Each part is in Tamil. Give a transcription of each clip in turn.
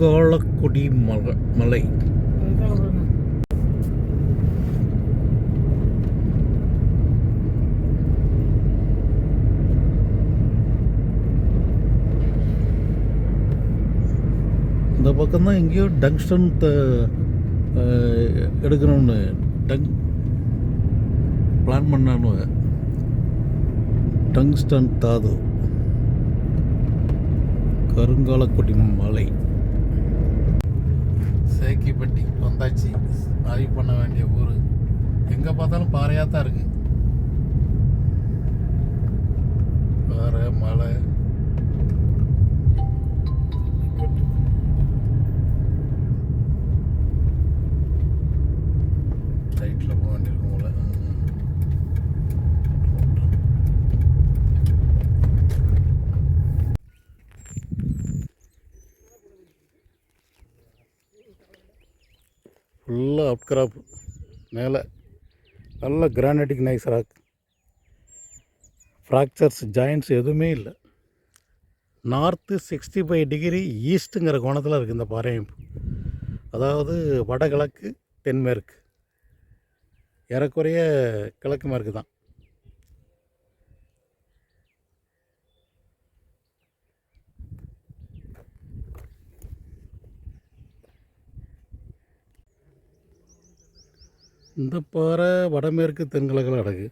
கருங்காலக்குடி மலை மலை. இந்த பக்கம் தான் எங்கேயோ டங்ஸ்டன் த எடுக்கணும்னு. Tongue plan பண்ணானு. டங்ஸ்டன் தாது. கருங்காலக்குடி மலை. தேக்கிப்பட்டி வந்தாச்சு. ஆய்வு பண்ண வேண்டிய ஊர். எங்கே பார்த்தாலும் பாறையாக தான் இருக்குது பாறை மலை ஃபுல்லாக கிராப் மேலே நல்ல granitic gneiss rock fractures joints எதுவுமே இல்லை. நார்த்து சிக்ஸ்டி ஃபைவ் டிகிரி ஈஸ்ட்டுங்கிற கோணத்தில் இருக்குது இந்த பாறையமைப்பு. அதாவது வடகிழக்கு தென்மேற்கு. ஏறக்குறைய கிழக்கு மேற்கு தான் இந்த பாறை வடமேற்கு தென்கிழக்கில் அடகு.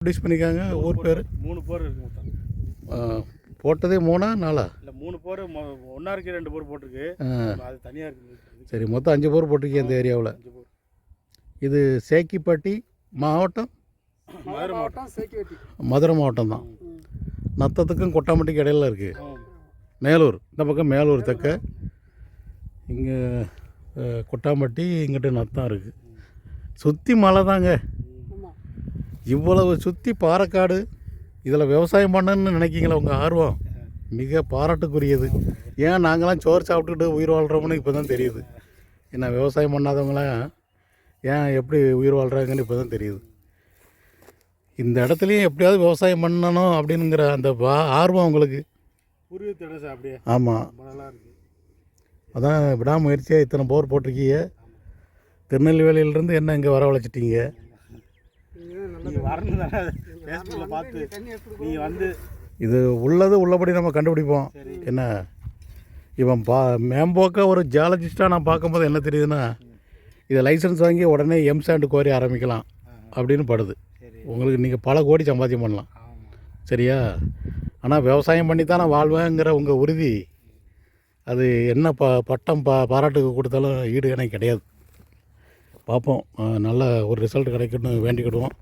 ப்ரொடியூஸ் பண்ணிக்காங்க ஊர் பேர் மூணு போர் இருக்கு மொத்தம். போட்டதே மூணா நாளா இல்லை மூணு போர் ஒன்றா இருக்கு ரெண்டு போர் போட்டிருக்கு. அது தனியாக இருக்கு சரி மொத்தம் அஞ்சு போர் போட்டிருக்கீங்க இந்த ஏரியாவில்? இது சேக்கிப்பட்டி மாவட்டம் மதுரை மாவட்டம் மதுரை மாவட்டம் தான். நத்தத்துக்கும் கொட்டாம்பட்டிக்கு இடையில இருக்குது மேலூர். இந்த பக்கம் மேலூர் தெக்க. இங்கே கொட்டாம்பட்டி இங்கிட்ட நத்தம் இருக்குது சுற்றி மலை தாங்க. இவ்வளவு சுற்றி பாறைக்காடு. இதில் விவசாயம் பண்ணணும்னு நினைக்கிங்களா உங்கள் ஆர்வம்? மிக பாராட்டுக்குரியது. ஏன் நாங்களாம் சோறு சாப்பிட்டுட்டு உயிர் வாழ்கிறோம்னு இப்போ தான் தெரியுது. என்ன விவசாயம் பண்ணாதவங்களாம் ஏன் எப்படி உயிர் வாழ்கிறாங்கன்னு இப்போ தான் தெரியுது. இந்த இடத்துலையும் எப்படியாவது விவசாயம் பண்ணணும் அப்படிங்கிற அந்த ஆர்வம் உங்களுக்கு. அப்படியே. ஆமாம் அதான் விடாமுயற்சியாக இத்தனை போர் போட்டிருக்கீங்க. திருநெல்வேலியிலேருந்து என்ன இங்கே வரவழைச்சிட்டீங்க? இது உள்ளது உள்ளபடி நம்ம கண்டுபிடிப்போம். என்ன? இவன் பா மேம்போக்காக ஒரு ஜியாலஜிஸ்ட்டாக நான் பார்க்கும்போது என்ன தெரியுதுன்னா இதை லைசன்ஸ் வாங்கி உடனே எம்சாண்ட் கோரி ஆரம்பிக்கலாம். அப்படின்னு படுது. உங்களுக்கு நீங்கள் பல கோடி சம்பாத்தியம் பண்ணலாம். சரியா? ஆனால் விவசாயம் பண்ணி தான் நான் வாழ்வேங்கிற உங்கள் உறுதி. அது என்ன ப பட்டம் பா பாராட்டுக்கு கொடுத்தாலும் ஈடு இணை கிடையாது. பார்ப்போம் நல்ல ஒரு ரிசல்ட் கிடைக்கணும்னு வேண்டிக்கிடுவோம்.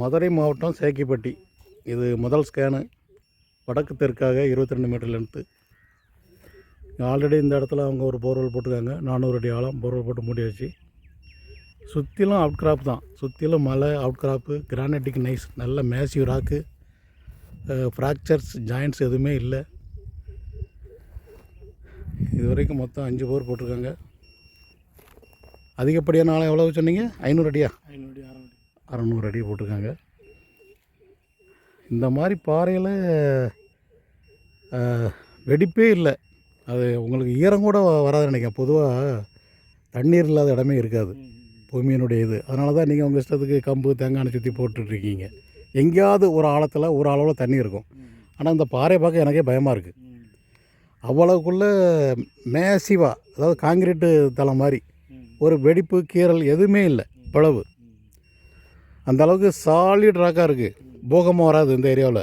மதுரை மாவட்டம் சேக்கிப்பட்டி. இது முதல் ஸ்கேனு வடக்கு தெற்காக இருபத்தி ரெண்டு மீட்டர் லென்த்து ஆல்ரெடி இந்த இடத்துல அவங்க ஒரு போர்வெல் போட்டிருக்காங்க. நானூறு அடி ஆழம் போர்வெல் போட்டு மூடியாச்சு. சுற்றிலும் அவுட் கிராப் தான். சுற்றிலும் மலை அவுட் கிராப்பு கிரானைட்டிக் நைஸ் நல்ல மேசிவ் ராக்கு ஃப்ராக்சர்ஸ் ஜாயின்ட்ஸ் எதுவுமே இல்லை. இது வரைக்கும் மொத்தம் அஞ்சு போர் போட்டிருக்காங்க. அதிகப்படியான ஆழம் எவ்வளோ சொன்னீங்க? ஐநூறு அடியா? ஐநூறு அறுநூறு அறநூறு அடி போட்டிருக்காங்க. இந்த மாதிரி பாறையில் வெடிப்பே இல்லை. அது உங்களுக்கு ஈரம் கூட வராது நினைக்கிறேன். பொதுவாக தண்ணீர் இல்லாத இடமே இருக்காது. பூமியினுடைய இது. அதனால தான் நீங்கள் உங்கள் இஷ்டத்துக்கு கம்பு தேங்காய் சுற்றி போட்டுட்ருக்கீங்க. எங்கேயாவது ஒரு ஆழத்தில் ஒரு அளவில் தண்ணி இருக்கும். ஆனால் இந்த பாறை பார்க்க எனக்கே பயமாக இருக்குது அவ்வளவுக்குள்ளே மேசிவாக அதாவது காங்கிரீட்டு தளம் மாதிரி ஒரு வெடிப்பு கீறல் எதுவுமே இல்லை. பிளவு. அந்த அளவுக்கு சாலிட் ராக்காக இருக்குது பூகம்பம் வராது இந்த ஏரியாவில்.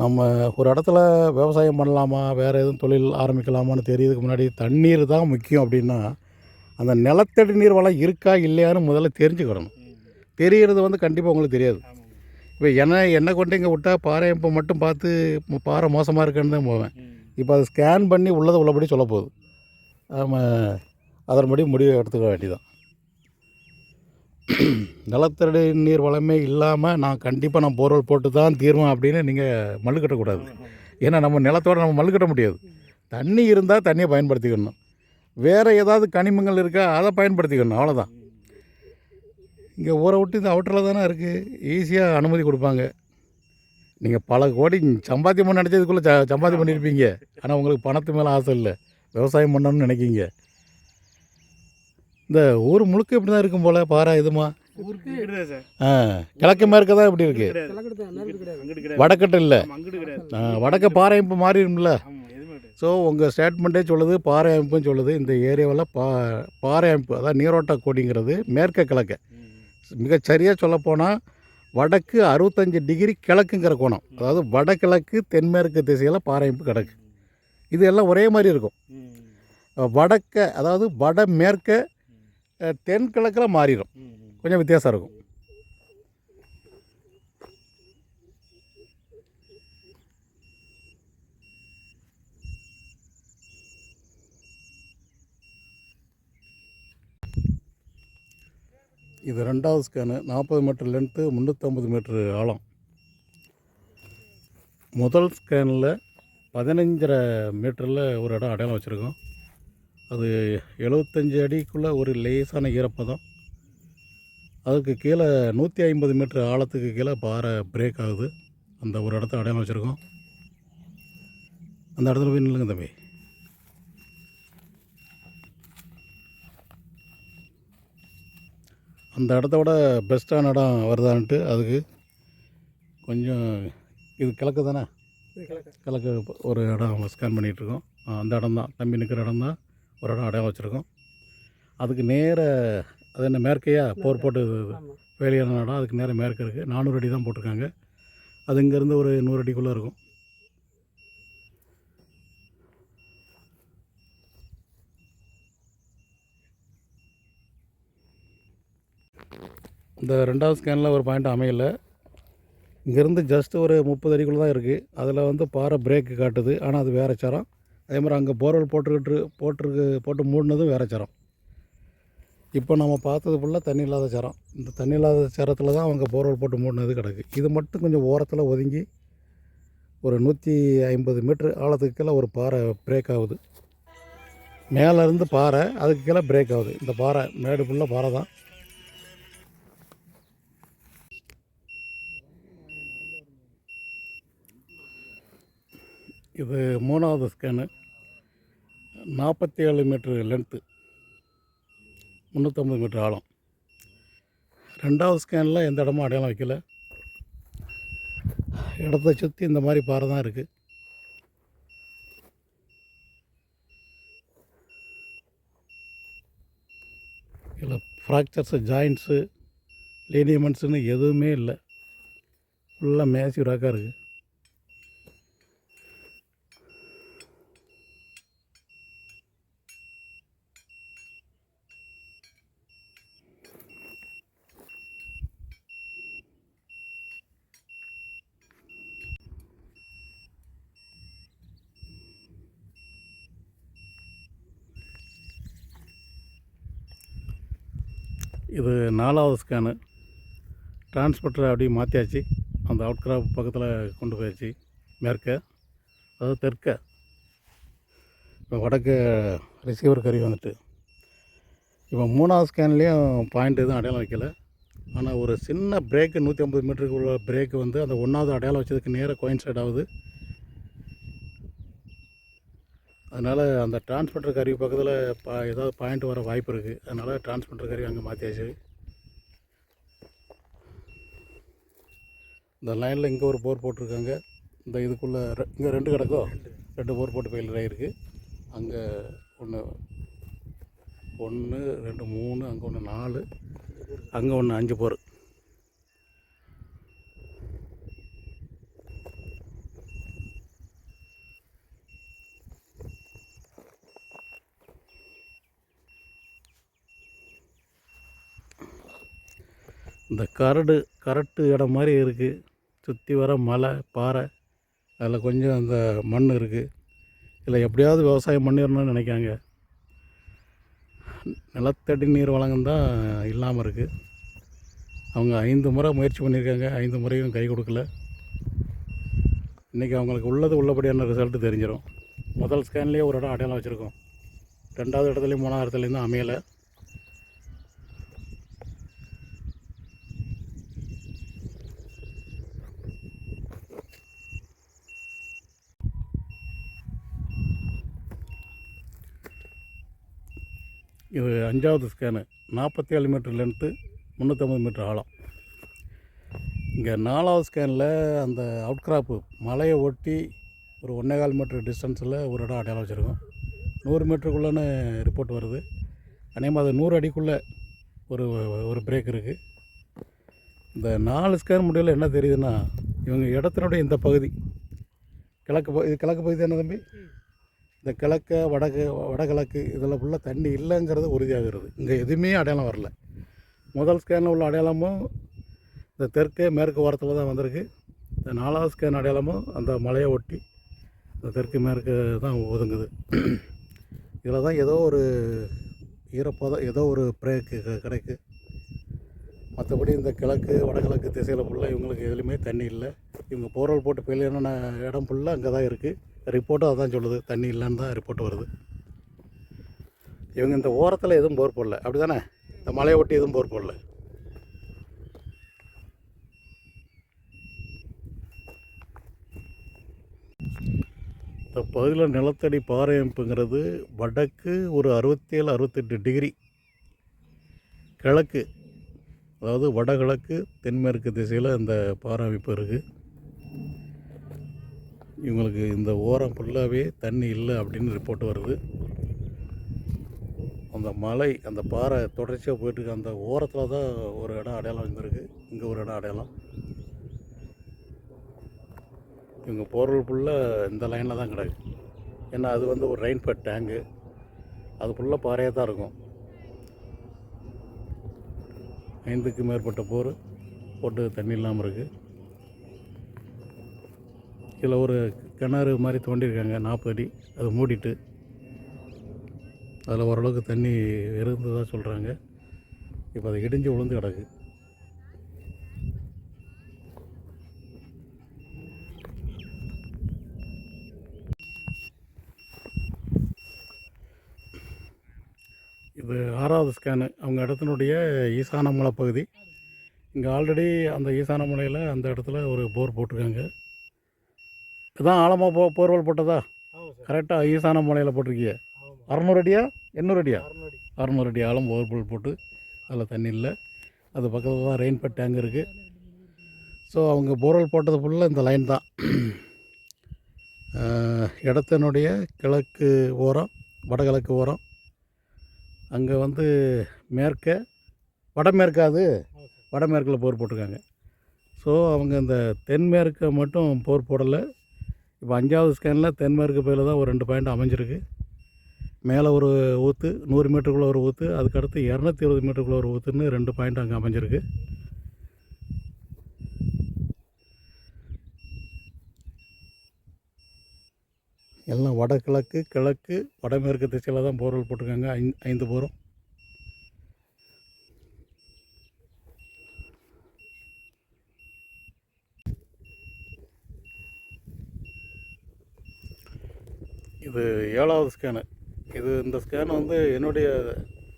நம்ம ஒரு இடத்துல விவசாயம் பண்ணலாமா வேறு எதுவும் தொழில் ஆரம்பிக்கலாமான்னு தெரியறதுக்கு முன்னாடி தண்ணீர் தான் முக்கியம் அப்படின்னா அந்த நிலத்தடி நீர் வளம் இருக்கா இல்லையான்னு முதல்ல தெரிஞ்சுக்கிடணும் தெரிகிறது வந்து கண்டிப்பாக உங்களுக்கு தெரியாது. இப்போ என்ன என்ன கொண்டு இங்கே விட்டால் பாறை இப்போ மட்டும் பார்த்து பாறை மோசமாக இருக்குன்னு தான் போவேன். இப்போ அதை ஸ்கேன் பண்ணி உள்ளதை உள்ளபடி சொல்ல போகுது நம்ம அதன்படி முடிவு எடுத்துக்க வேண்டியதான் நிலத்தடி நீர் வளமே இல்லாமல் நான் கண்டிப்பாக நான் போர்வெல் போட்டு தான் தீர்வேன் அப்படின்னு நீங்கள் மல்லு கட்டக்கூடாது ஏன்னா நம்ம நிலத்தோட நம்ம மல்லு கட்ட முடியாது. தண்ணி இருந்தால் தண்ணியை பயன்படுத்திக்கணும். வேறு ஏதாவது கனிமங்கள் இருக்கா அதை பயன்படுத்திக்கணும். அவ்வளோதான் இங்கே ஊரை விட்டு இந்த அவுட்டரில் தானே இருக்குது ஈஸியாக அனுமதி கொடுப்பாங்க. நீங்கள் பல கோடி சம்பாத்தியம் பண்ண நினச்சதுக்குள்ளே ச சம்பாத்தியம் பண்ணியிருப்பீங்க ஆனால் உங்களுக்கு பணத்து மேலே ஆசை இல்லை. விவசாயம் பண்ணணும்னு நினைக்கிங்க. இந்த ஊர் முழுக்க இப்படி தான் இருக்கும் போல் பாரா இதுமா ஆ கிழக்கு மேற்கு தான் இப்படி கிடையாது. வடக்கட்டு இல்லை. வடக்க பாறை அமைப்பு மாறிடும்ல ஸோ உங்கள் ஸ்டேட்மெண்ட்டே சொல்லுது பாறை அமைப்புன்னு சொல்லுது. இந்த ஏரியாவில் பா பாறை அமைப்பு அதாவது நீரோட்ட கோடிங்கிறது மேற்க கிழக்க. ம். மிகச் சரியாக சொல்லப்போனால் வடக்கு அறுபத்தஞ்சு டிகிரி கிழக்குங்கிற கோணம். அதாவது வடகிழக்கு தென்மேற்கு திசையில் பாறை அமைப்பு கிடக்கு இது எல்லாம் ஒரே மாதிரி இருக்கும். வடக்க அதாவது வட மேற்க தென்கிழக்கில் மாறிடும். கொஞ்சம் வித்தியாசம் இருக்கும். இது ரெண்டாவது ஸ்கேனு நாற்பது மீட்டர் லென்த்து முந்நூற்றம்பது மீட்ரு ஆழம். முதல் ஸ்கேனில் பதினஞ்சரை மீட்டரில் ஒரு இடம் அடையாளம் வச்சுருக்கோம். அது எழுபத்தஞ்சு அடிக்குள்ளே ஒரு லேசான ஈரப்பதம். அதுக்கு கீழே நூற்றி ஐம்பது மீட்டர் ஆழத்துக்கு கீழே பாறை பிரேக் ஆகுது. அந்த ஒரு இடத்த அடையாளம் வச்சுருக்கோம். அந்த இடத்துல போய் நில்லுங்க தம்பி. அந்த இடத்த விட பெஸ்ட்டான இடம் வருதான்ட்டு அதுக்கு கொஞ்சம் இது கிழக்கு தானே? கிழக்கு. ஒரு இடம் ஸ்கேன் பண்ணிகிட்ருக்கோம் அந்த இடம் தான் தம்பி நிற்கிற இடம் தான் ஒரு இடம் அடையாளம் வச்சுருக்கோம். அதுக்கு நேர அது என்ன மேற்கையா போர் போட்டு வேலையான இடம் அதுக்கு நேரம் மேற்கு இருக்குது நானூறு அடி தான் போட்டிருக்காங்க. அது இங்கேருந்து ஒரு நூறு அடிக்குள்ளே இருக்கும். இந்த ரெண்டாவது ஸ்கேனில் ஒரு பாயிண்ட் அமையலை. இங்கேருந்து ஜஸ்ட் ஒரு முப்பது அடிக்குள்ளே தான் இருக்குது அதில் வந்து பாறை பிரேக்கு காட்டுது. ஆனால் அது வேறு சரம். அதே மாதிரி அங்கே போர்வெல் போட்டுக்கிட்டு போட்டிருக்கு போட்டு மூடினதும் வேறு சரம். இப்போ நம்ம பார்த்தது ஃபுல்லாக தண்ணி இல்லாத சரம். இந்த தண்ணி இல்லாத சரத்தில் தான் அவங்க போர்வெல் போட்டு மூடினது கிடக்கு. இது மட்டும் கொஞ்சம் ஓரத்தில் ஒதுங்கி ஒரு நூற்றி ஐம்பது மீட்ரு ஆழத்துக்கு கீழே ஒரு பாறை பிரேக் ஆகுது. மேலேருந்து பாறை அதுக்கு கீழே பிரேக் ஆகுது. இந்த பாறை மேடு ஃபுல்லாக பாறை தான். இது மூணாவது ஸ்கேனு நாற்பத்தி ஏழு மீட்ரு லென்த்து முந்நூற்றம்பது மீட்ரு ஆழம். ரெண்டாவது ஸ்கேனில் எந்த இடமும் அடையாளம் வைக்கல. இடத்த சுற்றி இந்த மாதிரி பாறை தான் இருக்குது இதில் ஃப்ராக்சர்ஸு ஜாயின்ட்ஸு லீனியமெண்ட்ஸுன்னு எதுவுமே இல்லை. ஃபுல்லாக மேசி ராக்காக இருக்குது இது நாலாவது ஸ்கேனு டிரான்ஸ்போர்ட்டரை அப்படியே மாற்றியாச்சு அந்த அவுட் கிராப் பக்கத்தில் கொண்டு போயாச்சு. மேற்க. அதாவது தெற்க. இப்போ வடக்கு ரிசீவர் கருவி வந்துட்டு. இப்போ மூணாவது ஸ்கேன்லேயும் பாயிண்ட் எதுவும் அடையாளம் வைக்கல. ஆனால் ஒரு சின்ன பிரேக்கு நூற்றி ஐம்பது மீட்டருக்கு உள்ள பிரேக்கு வந்து அந்த ஒன்றாவது அடையாளம் வச்சதுக்கு நேராக கோயின்சைட் ஆகுது. அதனால் அந்த டிரான்ஸ்மிட்டர் கருவி பக்கத்தில் பா ஏதாவது பாயிண்ட் வர வாய்ப்பு இருக்குது அதனால் டிரான்ஸ்மிட்டர் கருவி அங்கே மாற்றியாச்சு இந்த லைனில் இங்கே ஒரு போர் போட்டிருக்காங்க. இந்த இதுக்குள்ளே இங்கே ரெண்டு கிடக்கோ? ரெண்டு போர் போட்டு ஃபெயிலியர் ஆகிருக்கு அங்கே ஒன்று ஒன்று ரெண்டு மூணு அங்கே ஒன்று நாலு அங்கே ஒன்று அஞ்சு போர் கரடு கரட்டு இடம் மாதிரி இருக்குது சுற்றி வர மலை பாறை அதில் கொஞ்சம் அந்த மண் இருக்குது இதில் எப்படியாவது விவசாயம் பண்ணிடணும்னு நினைக்காங்க. நிலத்தடி நீர் வளங்கம் தான் இல்லாமல் இருக்குது அவங்க ஐந்து முறை முயற்சி பண்ணியிருக்காங்க. ஐந்து முறையும் கை கொடுக்கல. இன்றைக்கி அவங்களுக்கு உள்ளது உள்ளபடியான ரிசல்ட்டு தெரிஞ்சிடும் முதல் ஸ்கேன்லேயே ஒரு இடம் அடையாளம் வச்சுருக்கோம். ரெண்டாவது இடத்துலையும் மூணாவது இடத்துலையும் தான் அமையலை. இது அஞ்சாவது ஸ்கேனு நாற்பத்தி ஏழு மீட்டர் லென்த்து முந்நூற்றம்பது மீட்டர் ஆழம். இங்கே நாலாவது ஸ்கேனில் அந்த அவுட் கிராப்பு மலையை ஒட்டி ஒரு ஒன்றே கால் மீட்டர் டிஸ்டன்ஸில் ஒரு இடம் அடையாளம் வச்சுருக்கோம். நூறு மீட்டருக்குள்ளேன்னு ரிப்போர்ட் வருது. அதேமாதிரி அது நூறு அடிக்குள்ளே ஒரு ஒரு பிரேக் இருக்குது இந்த நாலு ஸ்கேன் முடியல என்ன தெரியுதுன்னா இவங்க இடத்தினுடைய இந்த பகுதி. கிழக்கு இது கிழக்கு பகுதி தானே தம்பி? இந்த கிழக்கு வடக்கு வடகிழக்கு இதில் ஃபுல்லாக தண்ணி இல்லைங்கிறது உறுதியாகிறது. இங்கே எதுவுமே அடையாளம் வரல. முதல் ஸ்கேனில் உள்ள அடையாளமும் இந்த தெற்கே மேற்கு ஓரத்தில் தான் வந்திருக்கு. இந்த நாலாவது ஸ்கேன் அடையாளமும் அந்த மலையை ஒட்டி இந்த தெற்கு மேற்கு தான் ஒதுங்குது. இதில் தான் ஏதோ ஒரு ஈரப்பதம் ஏதோ ஒரு பிரேக்கு கிடைக்கு. மற்றபடி இந்த கிழக்கு வடகிழக்கு திசையில் ஃபுல்லாக இவங்களுக்கு எதுலேயுமே தண்ணி இல்லை. இவங்க போர்வல் போட்டு பெயிலான இடம் ஃபுல்லாக அங்கே தான் இருக்குது ரிப்போர்ட்டும் அதான் சொல்லுது. தண்ணி இல்லைன்னு தான் ரிப்போர்ட் வருது. இவங்க இந்த ஓரத்தில் எதுவும் போர் போடல. அப்படி தானே இந்த மலையை ஒட்டி எதுவும் போர் போடல. இந்த பகுதியில் நிலத்தடி பாறை அமைப்புங்கிறது வடக்கு ஒரு அறுபத்தேழு அறுபத்தெட்டு டிகிரி கிழக்கு அதாவது வடகிழக்கு தென்மேற்கு திசையில் இந்த பாறை அமைப்பு இருக்குது இவங்களுக்கு இந்த ஓரம் ஃபுல்லாகவே தண்ணி இல்லை அப்படின்னு ரிப்போர்ட் வருது. அந்த மலை அந்த பாறை தொடர்ச்சியாக போயிட்டுருக்கு அந்த ஓரத்தில் தான் ஒரு இடம் அடையாளம் இருந்திருக்கு இங்கே ஒரு இடம் அடையாளம். இவங்க போர்வல் ஃபுல்லாக இந்த லைனில் தான் கிடக்கு. ஏன்னா அது வந்து ஒரு ரெயின்பேட் டேங்கு அது ஃபுல்லாக பாறையாக தான் இருக்கும். ஐந்துக்கு மேற்பட்ட போர் போட்டு தண்ணி இல்லாமல் இருக்குது கீழே ஒரு கிணறு மாதிரி தோண்டியிருக்காங்க நாற்பது அடி. அதை மூடிட்டு அதில் ஓரளவுக்கு தண்ணி இருந்ததாக சொல்கிறாங்க இப்போ அதை இடிஞ்சு விழுந்து கிடக்கு. இது ஆறாவது ஸ்கேனு. அவங்க இடத்தினுடைய ஈசான மலை பகுதி. இங்கே ஆல்ரெடி அந்த ஈசான மலையில் அந்த இடத்துல ஒரு போர் போட்டிருக்காங்க. இதான் ஆழமாக போ போர்வல் போட்டதா? கரெக்டாக ஈசான மலையில் போட்டிருக்கீங்க அறநூறு அடியா எண்ணூறு அடியா அறுநூறு அடி. ஆழம் போர்வெல் போட்டு அதில் தண்ணி இல்லை. அது பக்கத்தில் தான் ரெயின் பட் டேங்க் இருக்குது ஸோ அவங்க போர்வெல் போட்டது ஃபுல்லாக இந்த லைன் தான். இடத்தினுடைய கிழக்கு ஓரம் வடகிழக்கு ஓரம். அங்கே வந்து மேற்க வடமேற்காது வடமேற்கில் போர் போட்டிருக்காங்க. ஸோ அவங்க இந்த தென்மேற்கை மட்டும் போர் போடலை. இப்போ அஞ்சாவது ஸ்கேனில் தென்மேற்கு பயில தான் ஒரு ரெண்டு பாயிண்ட் அமைஞ்சிருக்கு. மேலே ஒரு ஊற்று நூறு மீட்டருக்குள்ளே ஒரு ஊற்று அதுக்கடுத்து இரநூத்தி இருபது மீட்டருக்குள்ளே ஒரு ஊற்றுன்னு ரெண்டு பாயிண்ட் அங்கே அமைஞ்சிருக்கு. எல்லாம் வடகிழக்கு கிழக்கு வடமேற்கு திசையில் தான் போர்வெல் போட்டிருக்காங்க. ஐந்து ஐந்து போரும். இது ஏழாவது ஸ்கேனு இது இந்த ஸ்கேன் வந்து என்னுடைய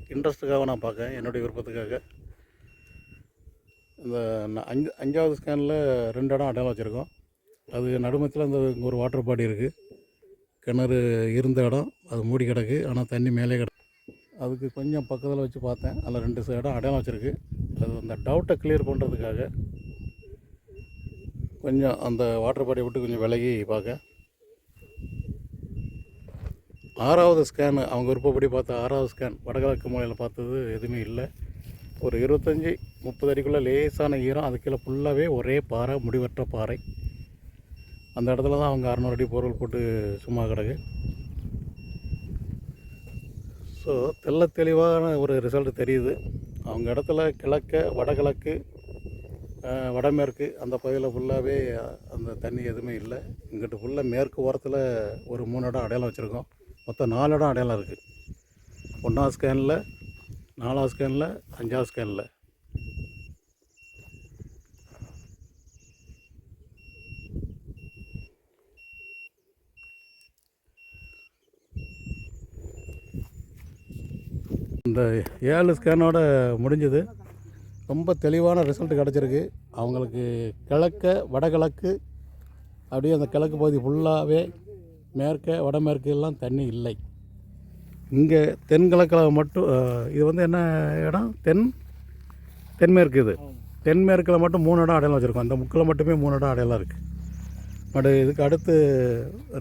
இன்ட்ரெஸ்ட்டுக்காக நான் பார்க்கேன் என்னுடைய விருப்பத்துக்காக. இந்த அஞ்சு அஞ்சாவது ஸ்கேனில் ரெண்டு இடம் அடையாளம் வச்சுருக்கோம். அது நடுமத்தில் அந்த ஒரு வாட்டர் பாடி இருக்குது கிணறு இருந்த இடம் அது மூடி கிடக்கு ஆனால் தண்ணி மேலே கிடக்கு. அதுக்கு கொஞ்சம் பக்கத்தில் வச்சு பார்த்தேன் அதில் ரெண்டு ச- இடம் அடையாளம் வச்சுருக்கு. அது அந்த டவுட்டை கிளியர் பண்ணுறதுக்காக கொஞ்சம் அந்த வாட்டர் பாடியை விட்டு கொஞ்சம் விலகி பார்க்க. ஆறாவது ஸ்கேனு அவங்க விருப்பப்படி பார்த்த ஆறாவது ஸ்கேன் வடகிழக்கு மூலையில் பார்த்தது எதுவுமே இல்லை. ஒரு இருபத்தஞ்சி முப்பது அடிக்குள்ளே லேசான ஈரம் அது கீழே ஃபுல்லாகவே ஒரே பாறை முடிவற்ற பாறை. அந்த இடத்துல தான் அவங்க அறநூறு அடி பொருள் போட்டு சும்மா கிடக்கு. ஸோ தெள்ள தெளிவான ஒரு ரிசல்ட் தெரியுது. அவங்க இடத்துல கிழக்க வடகிழக்கு வடமேற்கு அந்த பகுதியில் ஃபுல்லாகவே அந்த தண்ணி எதுவுமே இல்லை. இங்கிட்டு ஃபுல்லாக மேற்கு ஓரத்தில் ஒரு மூணு இடம் அடையாளம் வச்சுருக்கோம். மொத்தம் நாலு இடம் அடையாளம் இருக்குது ஒன்றாவது ஸ்கேனில் நாலாவது ஸ்கேனில் அஞ்சாம் ஸ்கேனில் இந்த ஏழு ஸ்கேனோட முடிஞ்சது. ரொம்ப தெளிவான ரிசல்ட் கிடச்சிருக்கு. அவங்களுக்கு கிழக்க வடகிழக்கு அப்படியே அந்த கிழக்கு பகுதி ஃபுல்லாகவே மேற்க வடமேற்கு எல்லாம் தண்ணி இல்லை. இங்கே தென்கிழக்கில் மட்டும் இது வந்து என்ன இடம்? தென் தென்மேற்கு இது. தென்மேற்கில் மட்டும் மூணு இடம் அடையாளம் வச்சுருக்கோம். அந்த முக்கில் மட்டுமே மூணு இடம் அடையாளம் இருக்குது பட் இதுக்கு அடுத்து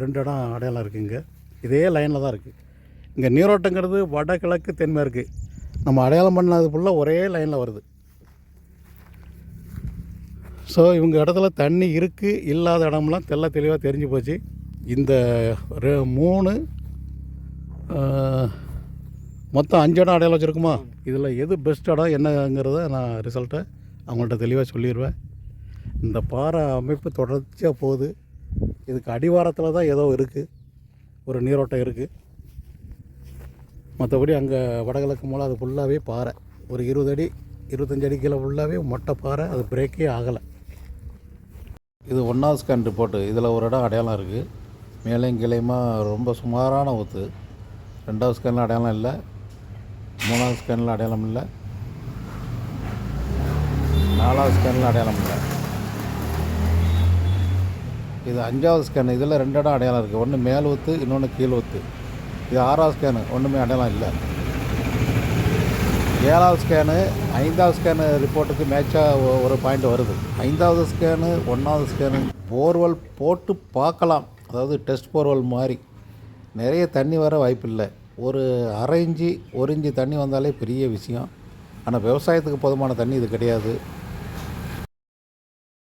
ரெண்டு இடம் அடையாளம் இருக்குது இங்கே. இதே லைனில் தான் இருக்குது இங்கே நீரோட்டங்கிறது வடகிழக்கு தென்மேற்கு. நம்ம அடையாளம் பண்ணது ஃபுல்லாக ஒரே லைனில் வருது. ஸோ இவங்க இடத்துல தண்ணி இருக்குது இல்லாத இடம்லாம் தெள்ள தெளிவாக தெரிஞ்சு போச்சு. இந்த ரெ- மூணு மொத்தம் அஞ்சு இடம் அடையாளம் வச்சுருக்குமா? இதில் எது பெஸ்ட் இடம் என்னங்கிறத நான் ரிசல்ட்டை அவங்கள்ட்ட தெளிவாக சொல்லிடுவேன் இந்த பாறை அமைப்பு தொடர்ச்சியாக போகுது. இதுக்கு அடிவாரத்தில் தான் ஏதோ இருக்குது ஒரு நீரோட்டம் இருக்குது மற்றபடி அங்கே வடகிழக்கு மூலம் அது ஃபுல்லாகவே பாறை. ஒரு இருபது அடி இருபத்தஞ்சு அடி கீழே ஃபுல்லாகவே மொட்டை பாறை அது பிரேக்கே ஆகலை. இது ஒன்றாவது ஸ்கேன் ரிப்போர்ட்டு இதில் ஒரு இடம் அடையாளம் இருக்குது மேலையும் கீழேயுமா ரொம்ப சுமாரான ஒத்து ரெண்டாவது ஸ்கேனில் அடையாளம் இல்லை. மூணாவது ஸ்கேனில் அடையாளம் இல்லை. நாலாவது ஸ்கேனில் அடையாளம் இல்லை. இது அஞ்சாவது ஸ்கேன் இதில் ரெண்டு இடம் அடையாளம் இருக்குது ஒன்று மேல் ஒத்து இன்னொன்று கீழ் ஒத்து இது ஆறாவது ஸ்கேனு ஒன்றுமே அடையாளம் இல்லை. ஏழாவது ஸ்கேனு ஐந்தாவது ஸ்கேனு ரிப்போர்ட்டுக்கு மேட்சாக ஒரு பாயிண்ட் வருது. ஐந்தாவது ஸ்கேனு ஒன்றாவது ஸ்கேனு போர்வெல் போட்டு பார்க்கலாம். அதாவது டெஸ்ட் போர்வல் மாதிரி நிறைய தண்ணி வர வாய்ப்பில்லை. ஒரு அரை இஞ்சி ஒரு இஞ்சி தண்ணி வந்தாலே பெரிய விஷயம். ஆனால் விவசாயத்துக்கு போதுமான தண்ணி இது கிடையாது.